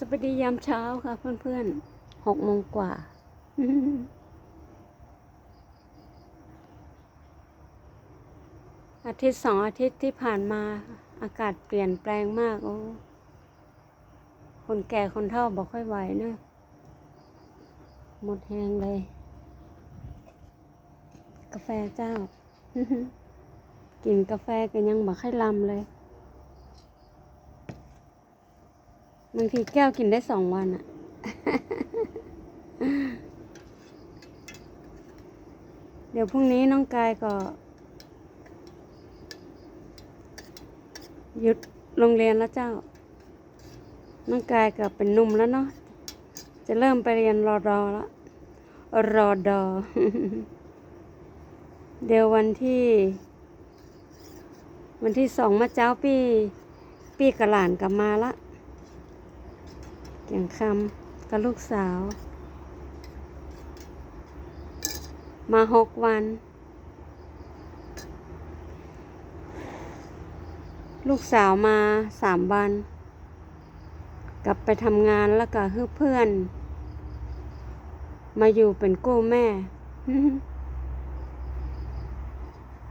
สวัสดียามเช้าค่ะเพื่อนๆหกโมงกว่า อาทิตย์สองอาทิตย์ที่ผ่านมา อากาศเปลี่ยนแปลงมาก โอ้ คนแก่คนเฒ่าบอกค่อยไหวนะหมดแหงเลย กาแฟเจ้า กินกาแฟกันยังบอกให้ลำเลย บางทีแก้วกินได้สองวันอะเดี๋ยวพรุ่งนี้น้องกายก็ หยุดโรงเรียนแล้วเจ้า น้องกายก็เป็นหนุ่มแล้วเนาะ จะเริ่มไปเรียนรอดอล้วรอดอ เดี๋ยววันที่ วันที่สองมาเจ้าปี ปีกระหลานกลับมาละ เกี่ยงคำกับลูกสาว มาหกวัน ลูกสาวมาสามวัน กลับไปทำงานแล้วก็ให้เพื่อน มาอยู่เป็นกู้แม่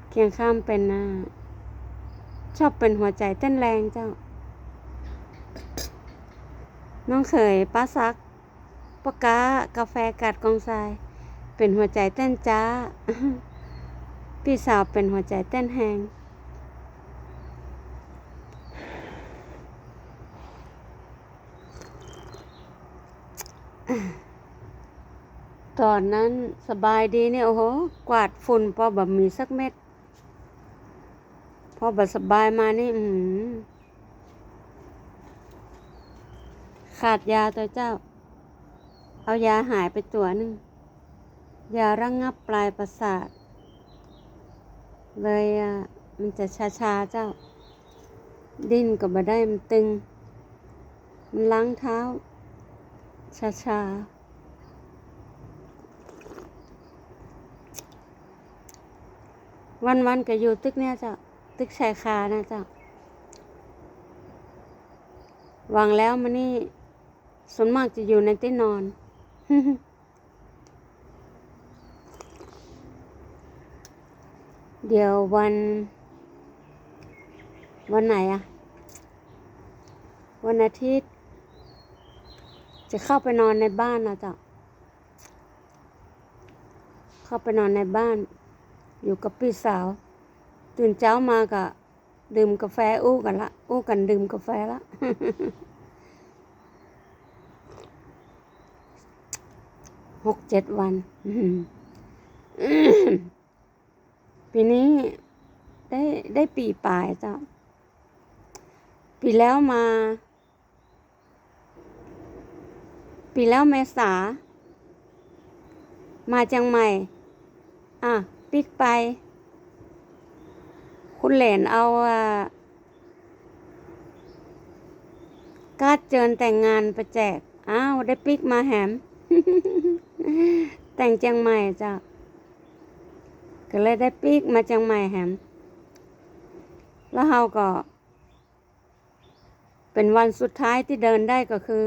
เคียงข้ามเป็นอ่าชอบเป็นหัวใจเต้นแรงเจ้า น้องเขยป้าซักปะกากาแฟกัดกองทราย เป็นหัวใจเต้นจ้า พี่สาวเป็นหัวใจเต้นแหงตอนนั้นสบายดีเนี่ยโอ้โห กวาดฝุ่นพอแบบมีสักเม็ด พอแบบสบายมานี่ อือหือ ขาดยาตัวเจ้า เอายาหายไปตัวหนึ่ง ยาระงงับปลายประสาท เลยอะ มันจะชาชาเจ้า ดิ้นก็บ่ได้มันตึง มันล้างเท้า ชาชาวันวันๆก็อยู่ตึกเนี่ยเจ้า ตึกชายคานะเจ้าวางแล้วมันนี่ ส่วนมากจะอยู่ในที่นอน เดี๋ยววัน วันไหนอะวันอาทิตย์ จะเข้าไปนอนในบ้านนะจ๊ะ เข้าไปนอนในบ้าน อยู่กับพี่สาว ตื่นเช้ามาก็ดื่มกาแฟอู้กันละ อู้กันดื่มกาแฟละ หกเจ็ดวันปีนี้ได้ได้ปีปลายจ้ะปีแล้วมา ปีแล้วเมษา มาจังใหม่ อะ ปิกไป คุณเหลนเอาอะการ์ดเจิญแต่งงานไปแจก อ้าว ได้ปิกมาแหม แต่งจังใหม่จ้ะก็เลยได้ปีกมาจังใหม่แฮมแล้วเฮาก็ เป็นวันสุดท้ายที่เดินได้ก็คือ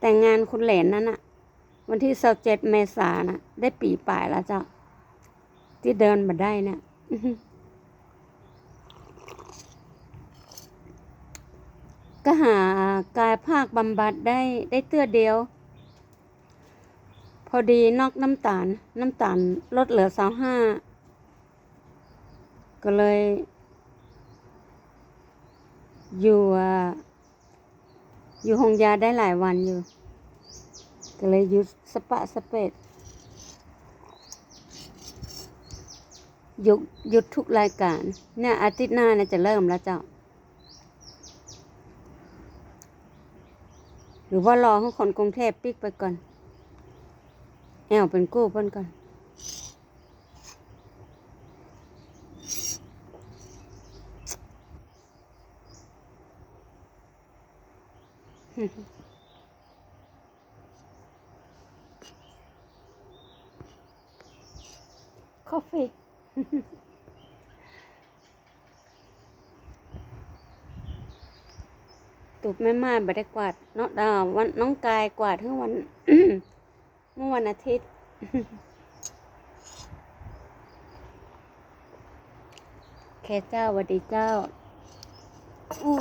แต่งงานคุณเหลนนั่นน่ะวันที่สิบเจ็ดเมษายนน่ะได้ปีป่ายแล้วเจ้าที่เดินมาได้เนี่ยก็หากายภาคบำบัดได้ได้เตื้อเดียว อดีนอกน้ำตาล น้ำตาลลดเหลือสาห้าก็เลย อยู่อยู่ห้องยาได้หลายวันอยู่ ก็เลยหยุดสปะสเปดหยุดหยุดทุกรายการ เนี่ยอาทิตย์หน้าเนี่ยจะเริ่มแล้วเจ้า หรือว่ารอให้คนกรุงเทพปิกไปก่อน แอวเป็นกู้เพิ่นก่อน Coffee. ตุบแม่ม่านบ่ได้กวาดเนาะดาววันน้องกายกวาดเมื่อวัน เมื่อวันอาทิตย์ แค่เจ้าวัสดีเจ้า อู๊